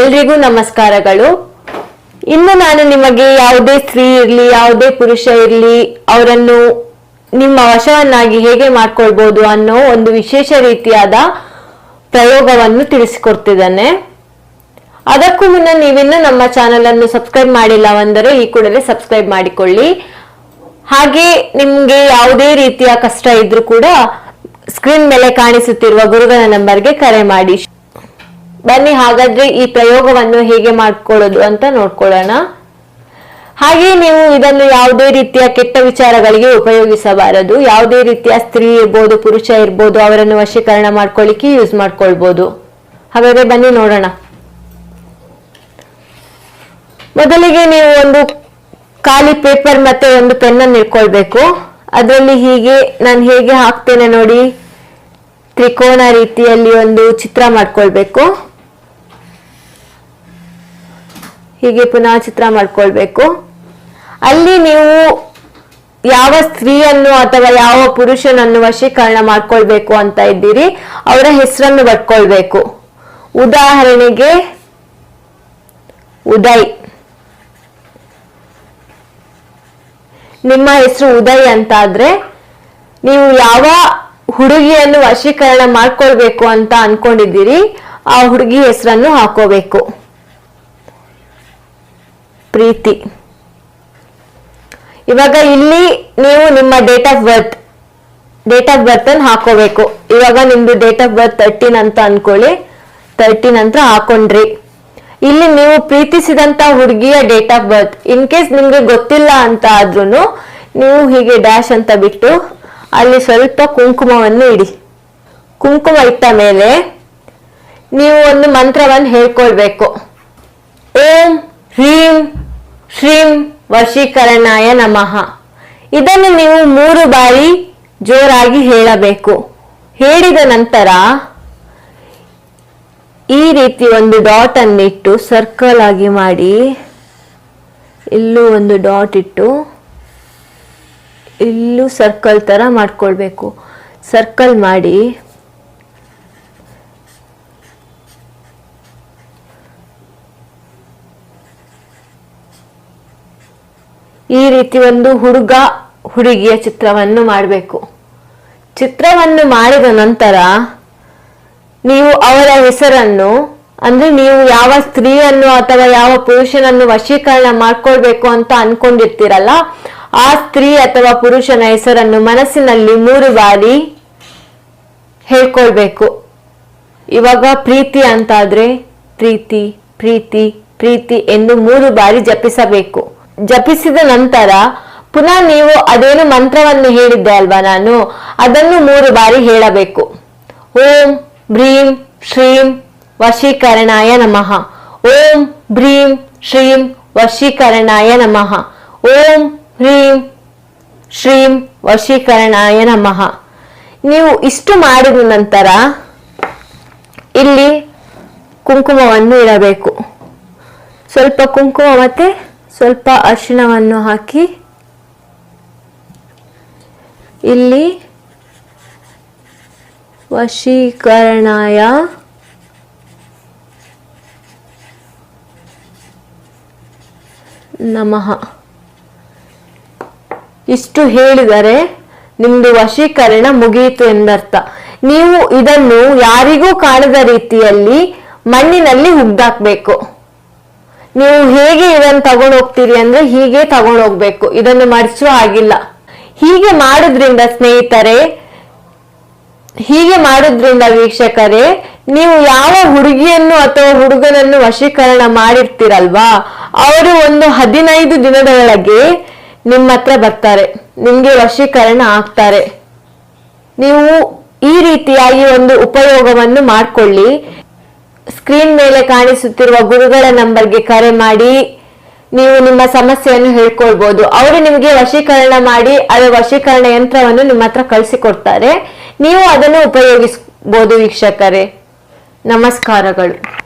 ಎಲ್ರಿಗೂ ನಮಸ್ಕಾರಗಳು. ಇನ್ನು ನಾನು ನಿಮಗೆ ಯಾವುದೇ ಸ್ತ್ರೀ ಇರಲಿ, ಯಾವುದೇ ಪುರುಷ ಇರಲಿ, ಅವರನ್ನು ನಿಮ್ಮ ವಶವನ್ನಾಗಿ ಹೇಗೆ ಮಾಡ್ಕೊಳ್ಬಹುದು ಅನ್ನೋ ಒಂದು ವಿಶೇಷ ರೀತಿಯಾದ ಪ್ರಯೋಗವನ್ನು ತಿಳಿಸಿಕೊಡ್ತಿದ್ದಾನೆ. ಅದಕ್ಕೂ ಮುನ್ನ ನೀವಿನ್ನೂ ನಮ್ಮ ಚಾನೆಲ್ ಅನ್ನು ಸಬ್ಸ್ಕ್ರೈಬ್ ಮಾಡಿಲ್ಲವೆಂದರೆ ಈ ಕೂಡಲೇ ಸಬ್ಸ್ಕ್ರೈಬ್ ಮಾಡಿಕೊಳ್ಳಿ. ಹಾಗೆ ನಿಮ್ಗೆ ಯಾವುದೇ ರೀತಿಯ ಕಷ್ಟ ಇದ್ರೂ ಕೂಡ ಸ್ಕ್ರೀನ್ ಮೇಲೆ ಕಾಣಿಸುತ್ತಿರುವ ಗುರುಗಳ ನಂಬರ್ಗೆ ಕರೆ ಮಾಡಿ. ಬನ್ನಿ, ಹಾಗಾದ್ರೆ ಈ ಪ್ರಯೋಗವನ್ನು ಹೇಗೆ ಮಾಡ್ಕೊಳ್ಳೋದು ಅಂತ ನೋಡ್ಕೊಳ್ಳೋಣ. ಹಾಗೆ ನೀವು ಇದನ್ನು ಯಾವುದೇ ರೀತಿಯ ಕೆಟ್ಟ ವಿಚಾರಗಳಿಗೆ ಉಪಯೋಗಿಸಬಾರದು. ಯಾವುದೇ ರೀತಿಯ ಸ್ತ್ರೀ ಇರ್ಬೋದು, ಪುರುಷ ಇರ್ಬೋದು, ಅವರನ್ನು ವಶೀಕರಣ ಮಾಡ್ಕೊಳ್ಳಿಕ್ಕೆ ಯೂಸ್ ಮಾಡ್ಕೊಳ್ಬೋದು. ಹಾಗಾದ್ರೆ ಬನ್ನಿ, ನೋಡೋಣ. ಮೊದಲಿಗೆ ನೀವು ಒಂದು ಖಾಲಿ ಪೇಪರ್ ಮತ್ತೆ ಒಂದು ಪೆನ್ನನ್ನು ಇಟ್ಕೊಳ್ಬೇಕು. ಅದರಲ್ಲಿ ಹೀಗೆ, ನಾನು ಹೇಗೆ ಹಾಕ್ತೇನೆ ನೋಡಿ, ತ್ರಿಕೋನ ರೀತಿಯಲ್ಲಿ ಒಂದು ಚಿತ್ರ ಮಾಡ್ಕೊಳ್ಬೇಕು. ಹೀಗೆ ಪುನಃ ಚಿತ್ರ ಮಾಡ್ಕೊಳ್ಬೇಕು. ಅಲ್ಲಿ ನೀವು ಯಾವ ಸ್ತ್ರೀಯನ್ನು ಅಥವಾ ಯಾವ ಪುರುಷನನ್ನು ವಶೀಕರಣ ಮಾಡ್ಕೊಳ್ಬೇಕು ಅಂತ ಇದ್ದೀರಿ, ಅವರ ಹೆಸರನ್ನು ಬಟ್ಕೊಳ್ಬೇಕು ಉದಾಹರಣೆಗೆ, ಉದಯ್. ನಿಮ್ಮ ಹೆಸರು ಉದಯ್ ಅಂತ ಆದ್ರೆ ನೀವು ಯಾವ ಹುಡುಗಿಯನ್ನು ವಶೀಕರಣ ಮಾಡ್ಕೊಳ್ಬೇಕು ಅಂತ ಅನ್ಕೊಂಡಿದ್ದೀರಿ, ಆ ಹುಡುಗಿ ಹೆಸರನ್ನು ಹಾಕೋಬೇಕು. ಪ್ರೀತಿ. ಇವಾಗ ಇಲ್ಲಿ ನೀವು ನಿಮ್ಮ date of birth date of birth ಅನ್ನು ಹಾಕೋಬೇಕು. ಇವಾಗ ನಿಮ್ದು ಡೇಟ್ ಆಫ್ ಬರ್ತ್ ತರ್ಟೀನ್ ಅಂತ ಅನ್ಕೊಳ್ಳಿ. ತರ್ಟೀನ್ ಅಂತ ಹಾಕೊಂಡ್ರಿ. ಇಲ್ಲಿ ನೀವು ಪ್ರೀತಿಸಿದಂತ ಹುಡುಗಿಯ date of birth in case ನಿಮ್ಗೆ ಗೊತ್ತಿಲ್ಲ ಅಂತ ಆದ್ರೂ ನೀವು ಹೀಗೆ ಡ್ಯಾಶ್ ಅಂತ ಬಿಟ್ಟು ಅಲ್ಲಿ ಸ್ವಲ್ಪ ಕುಂಕುಮವನ್ನು ಇಡಿ. ಕುಂಕುಮ ಇಟ್ಟ ಮೇಲೆ ನೀವು ಒಂದು ಮಂತ್ರವನ್ನು ಹೇಳ್ಕೊಳ್ಬೇಕು. ಓಂ ಹ್ರೀಂ ಶ್ರೀಂ ವಶೀಕರಣಾಯ ನಮಃ. ಇದನ್ನು ನೀವು ಮೂರು ಬಾರಿ ಜೋರಾಗಿ ಹೇಳಬೇಕು. ಹೇಳಿದ ನಂತರ ಈ ರೀತಿ ಒಂದು ಡಾಟ್ ಅನ್ನಿಟ್ಟು ಸರ್ಕಲ್ ಆಗಿ ಮಾಡಿ, ಇಲ್ಲೂ ಒಂದು ಡಾಟ್ ಇಟ್ಟು ಇಲ್ಲೂ ಸರ್ಕಲ್ ಥರ ಮಾಡ್ಕೊಳ್ಬೇಕು. ಸರ್ಕಲ್ ಮಾಡಿ ಈ ರೀತಿ ಒಂದು ಹುಡುಗ ಹುಡುಗಿಯ ಚಿತ್ರವನ್ನು ಮಾಡಬೇಕು. ಚಿತ್ರವನ್ನು ಮಾಡಿದ ನಂತರ ನೀವು ಅವರ ಹೆಸರನ್ನು, ಅಂದ್ರೆ ನೀವು ಯಾವ ಸ್ತ್ರೀಯನ್ನು ಅಥವಾ ಯಾವ ಪುರುಷನನ್ನು ವಶೀಕರಣ ಮಾಡ್ಕೊಳ್ಬೇಕು ಅಂತ ಅನ್ಕೊಂಡಿರ್ತೀರಲ್ಲ, ಆ ಸ್ತ್ರೀ ಅಥವಾ ಪುರುಷನ ಹೆಸರನ್ನು ಮನಸ್ಸಿನಲ್ಲಿ ಮೂರು ಬಾರಿ ಹೇಳ್ಕೊಳ್ಬೇಕು. ಇವಾಗ ಪ್ರೀತಿ ಅಂತಾದ್ರೆ ಪ್ರೀತಿ ಪ್ರೀತಿ ಪ್ರೀತಿ ಎಂದು ಮೂರು ಬಾರಿ ಜಪಿಸಬೇಕು. ಜಪಿಸಿದ ನಂತರ ಪುನಃ ನೀವು ಅದೇನು ಮಂತ್ರವನ್ನು ಹೇಳಿದ್ದೆ ಅಲ್ವಾ ನಾನು? ಅದನ್ನು ಮೂರು ಬಾರಿ ಹೇಳಬೇಕು. ಓಂ ಭ್ರೀಂ ಶ್ರೀಂ ವಶೀಕರಣಾಯ ನಮಃ. ಓಂ ಭ್ರೀಂ ಶ್ರೀಂ ವಶೀಕರಣಾಯ ನಮಃ. ಓಂ ಹ್ರೀಂ ಶ್ರೀಂ ವಶೀಕರಣಾಯ ನಮಃ. ನೀವು ಇಷ್ಟು ಮಾಡಿದ ನಂತರ ಇಲ್ಲಿ ಕುಂಕುಮವನ್ನು ಇಡಬೇಕು. ಸ್ವಲ್ಪ ಕುಂಕುಮ ಮತ್ತೆ ಸ್ವಲ್ಪ ಅರಿಶಿಣವನ್ನು ಹಾಕಿ. ಇಲ್ಲಿ ವಶೀಕರಣಾಯ ನಮಃ. ಇಷ್ಟು ಹೇಳಿದರೆ ನಿಮ್ದು ವಶೀಕರಣ ಮುಗಿಯಿತು ಎಂದರ್ಥ. ನೀವು ಇದನ್ನು ಯಾರಿಗೂ ಕಾಣದ ರೀತಿಯಲ್ಲಿ ಮಣ್ಣಿನಲ್ಲಿ ಹುಗ್ದಾಕ್ಬೇಕು ನೀವು ಹೇಗೆ ಇದನ್ನ ತಗೊಂಡು ಹೋಗ್ತೀರಿ ಅಂದ್ರೆ ಹೀಗೆ ತಗೊಂಡು ಹೋಗ್ಬೇಕು. ಇದನ್ನು ಮರೆಸೋ ಆಗಿಲ್ಲ. ಹೀಗೆ ಮಾಡೋದ್ರಿಂದ ಸ್ನೇಹಿತರೆ, ಹೀಗೆ ಮಾಡೋದ್ರಿಂದ ವೀಕ್ಷಕರೇ, ನೀವು ಯಾವ ಹುಡುಗಿಯನ್ನು ಅಥವಾ ಹುಡುಗನನ್ನು ವಶೀಕರಣ ಮಾಡಿರ್ತೀರಲ್ವಾ, ಅವರು ಒಂದು ಹದಿನೈದು ದಿನದ ಒಳಗೆ ನಿಮ್ಮ ಹತ್ರ ಬರ್ತಾರೆ. ನಿಮ್ಗೆ ವಶೀಕರಣ ಆಗ್ತಾರೆ. ನೀವು ಈ ರೀತಿಯಾಗಿ ಒಂದು ಉಪಯೋಗವನ್ನು ಮಾಡಿಕೊಳ್ಳಿ. ಸ್ಕ್ರೀನ್ ಮೇಲೆ ಕಾಣಿಸುತ್ತಿರುವ ಗುರುಗಳ ನಂಬರ್ಗೆ ಕರೆ ಮಾಡಿ ನೀವು ನಿಮ್ಮ ಸಮಸ್ಯೆಯನ್ನು ಹೇಳ್ಕೊಳ್ಬಹುದು ಅವರು ನಿಮಗೆ ವಶೀಕರಣ ಮಾಡಿ, ಅದೇ ವಶೀಕರಣ ಯಂತ್ರವನ್ನು ನಿಮ್ಮ ಹತ್ರ ಕಳಿಸಿಕೊಡ್ತಾರೆ. ನೀವು ಅದನ್ನು ಉಪಯೋಗಿಸಬಹುದು ವೀಕ್ಷಕರೇ. ನಮಸ್ಕಾರಗಳು.